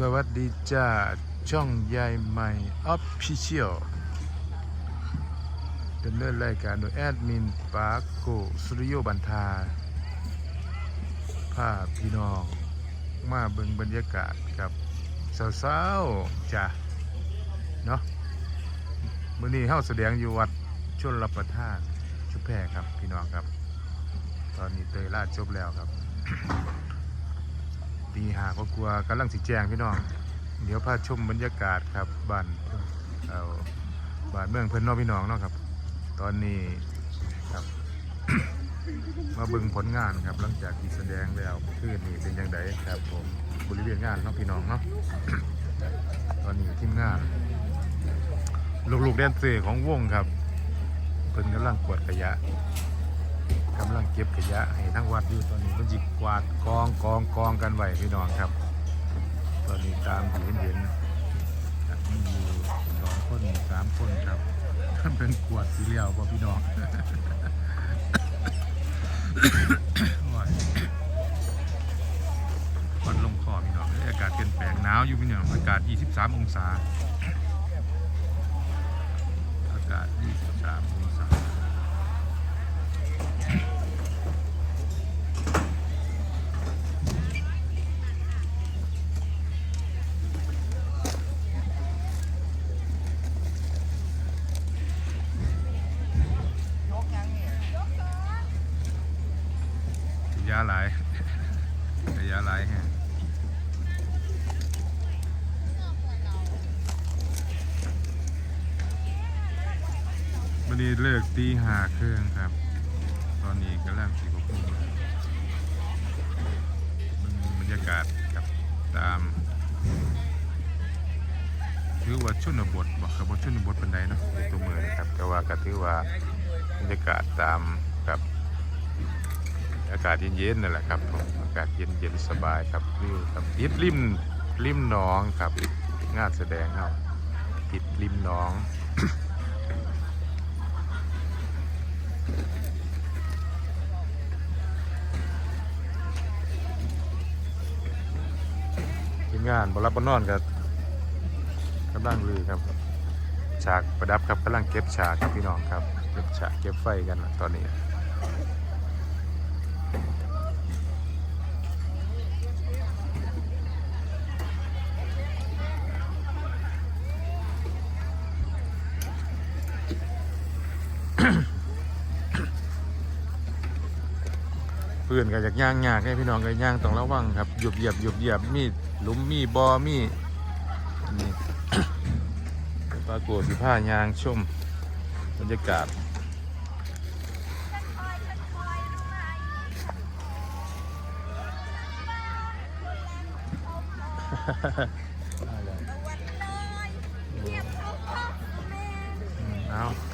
สวัสดีจ้าช่องยายใหม่ออฟฟิเชียลดำเนินรายการโดยแอดมินปาโกสุริโยบันทาภาพพี่น้อง มาเบิ่งบรรยากาศกับสาวๆจ้ะเนาะมื้อนี้เฮาแสดงอยู่วัดชนรับประทานชุมแพรครับพี่น้องครับ ตอนนี้เตยลาดจบแล้วครับ ตีหาก็กลัวกำลังสิแจงพี่น้อง เดี๋ยวพาชมบรรยากาศครับบ้านเอาบ้านเมืองเพิ่นน้องพี่น้องเนาะครับ ตอนนี้ครับ มาเบิ่งผลงานครับหลังจากที่แสดงแล้วคืนนี้เป็นยังไงครับผมบริเวณงานเนาะพี่น้องเนาะตอนนี้ทีมงานลูกๆแดนเซอร์ของวงครับเพิ่นกำลังกวดขยะ กำลังเก็บขยะให้ทั้งวัดอยู่ตอนนี้มันจิกกวาดกองกองกองกันไว้พี่น้องครับ ตอนนี้ตามที่เห็นเห็นครับมีอยู่สองคนสามคนครับเป็นกวาดสีเหลียวป่พี่น้องโอ้ยควันลงคอพี่น้องอากาศเปลี่ยนแปลงหนาวอยู่พี่น้องอากาศ 23 องศา อากาศ 23 องศา ยาหลายยาหลฮะวันนี้เลิกตีหาเครื่องครับ ตอนนี้กำลังสี่กว่ามันบรรยากาศครับตามถือว่าชุนบทบอกครับว่าชนบทเป็นใดเนาะในตัวเมืองนะครับ แต่ว่าก็ถือว่าบรรยากาศตามกับ อากาศเย็นๆนั่นแหละครับผมอากาศเย็นๆสบายครับวิวครับติดริมริมหนองครับงานแสดงครับติดริมหนองทีมงานบรับบนนอนกับกำลังลือครับฉากประดับครับกำลังเก็บฉากครับพี่น้องครับเก็บฉากเก็บไฟกันตอนนี้ เพื่อนก็อยากย่างยากให้พี่น้องก็ย่างต้องระวังครับหยุบเหยียบหยุบเหยียบมีหลุมมีบอมีอันนี้ปรากฏสิผ้ายางชมบรรยากาศอื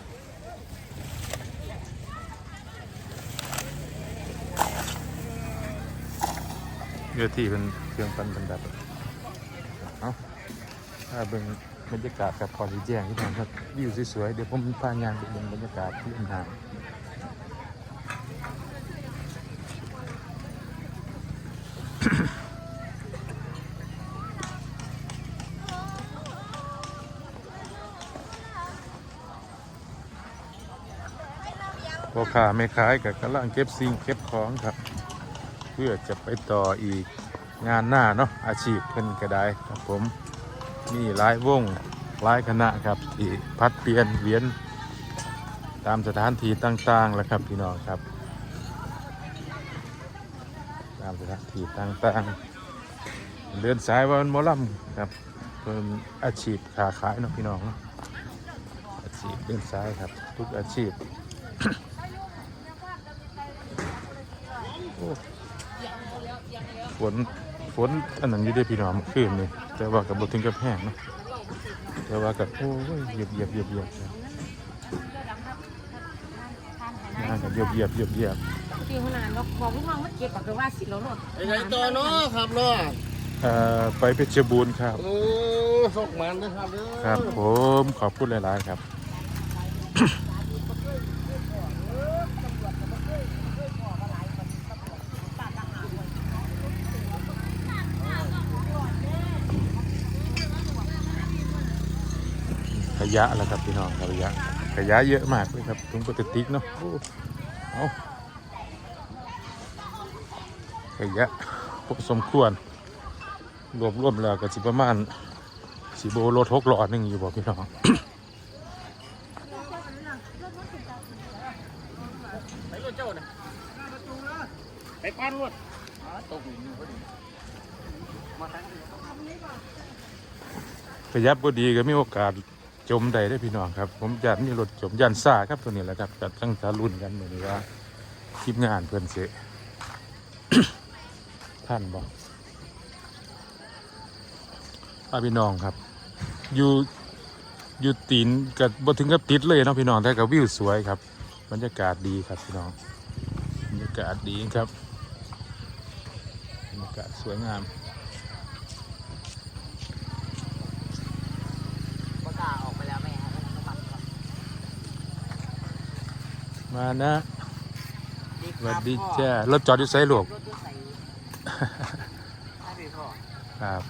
เรือที่เป็นเครื่องปันบรรดับเอาถ้าเบิ่งบรรยากาศกับพอสีแจ้งที่ทางครับวิวสวยๆเดี๋ยวผมพายางไปเบิ่งบรรยากาศที่อินทางพ่อค้าไม่ขายกับกำลังเก็บสิ่งเก็บของครับ พื่อจะไปต่ออีกงานหน้าเนาะอาชีพเพิ่นก็ได้ครับผมมีหลายวงหลายคณะครับที่พัดเปลี่ยนเวียนตามสถานที่ต่างๆแล้วครับพี่น้องครับ ตามสถานที่ต่างๆเดินสายวันมอลำครับเพิ่มอาชีพค้าขายเนาะพี่น้องเนาะอาชีพเดินสายครับ ทุกอาชีพ โอ้ นฝนอันนั้นอยู่ได้พี่น้องเมื่อคืนนี่แต่ว่ากับบถึงกับแห้งเนาะแต่ว่ากับโอ้ยเหยียบเหยียบเหยียบเหยียบน่ากับเหยียบเหยียบเหยียบเหยียบที่ขนาดเราบอกลูกน้องมาเก็บก็ว่าสิเราหลดไอ้ไงต่อเนาะครับเนาะเอ่อไปเพชรบูรณ์ครับโอ้สกมันนะครับเด้อครับผมขอบคุณหลายๆครับ ยะแล้วครับพี่น้องครับขยะขยะเยอะมากเลยครับถุงพลาสติกเนาะโอ้เอาขยะพอสมควร รวบรวมแล้วก็สิประมาณสิโบรถหกล้อหนึ่งอยู่บ่พี่น้องไปรถเจ้าน่ะไปปั้นรถอ๋อตกอยู่พอดีมาทั้งนี้ขยับก็ดีก็มีโอกาส จมได้ได้พี่น้องครับ ผมยันมีรถจมยันซ่าครับตัวนี้แหละครับจัดตั้งตารุ่นกันเหมือนว่าทีมงานเพื่อนเสท่านบอกพาพี่น้องครับ อยู่อยู่ตีนกับบถึงกับติดเลยเนาะพี่น้องแต่กับวิวสวยครับบรรยากาศดีครับพี่น้องบรรยากาศดีครับบรรยากาศสวยงาม ประกาศออกไปแล้วแม่ครับต้องปัดก่อน มานะสวัสดีจ้ารถจอดอยู่ไซลูกรถจะใส่ถ้าพี่พ่อครับ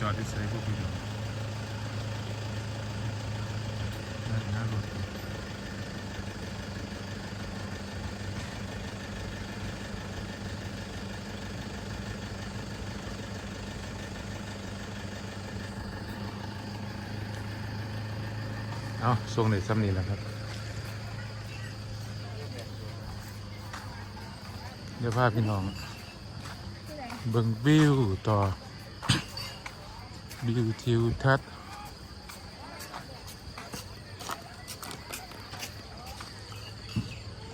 จอดที่ไซพวกพี่น้องนั่นหน้ารถเอาส่งในซ้ำนี้แหล้วครับ เดี๋ยวพาพี่น้อง เบิ่งวิวต่อ วิวทิวทัศน์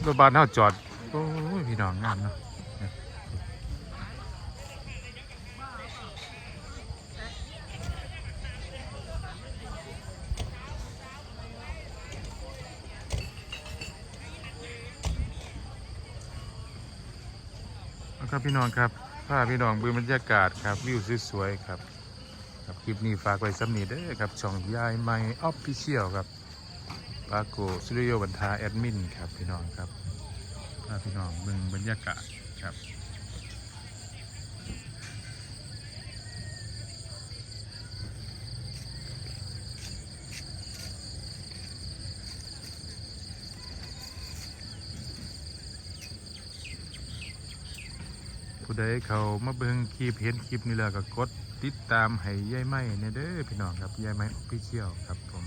รถบ้านเฮาจอด โอ้ย พี่น้องงามเนาะแล้วครับพี่น้องครับพาพี่น้องเบืบรรยากาศครับ วิวสวยๆครับ ครับคลิปนี้ฝากไว้สำนีเด้อครับ ช่องยายไม่ออฟฟิเชียลครับปาโกสุริโยบันทาแอดมินครับพี่น้องครับพาพี่น้องมึงบรรยากาศครับ ผู้ใดเขามาเบิ่งคลิปเห็นคลิปนี้แล้วก็กดติดตามให้ยายไม้เนี่ยเด้อพี่น้องครับยายไม้ออฟฟิเชียลครับผม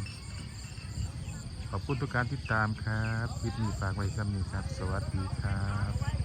ขอบคุณทุกการติดตามครับ คลิปนี้ฝากไว้ซ้ำนี้ครับ สวัสดีครับ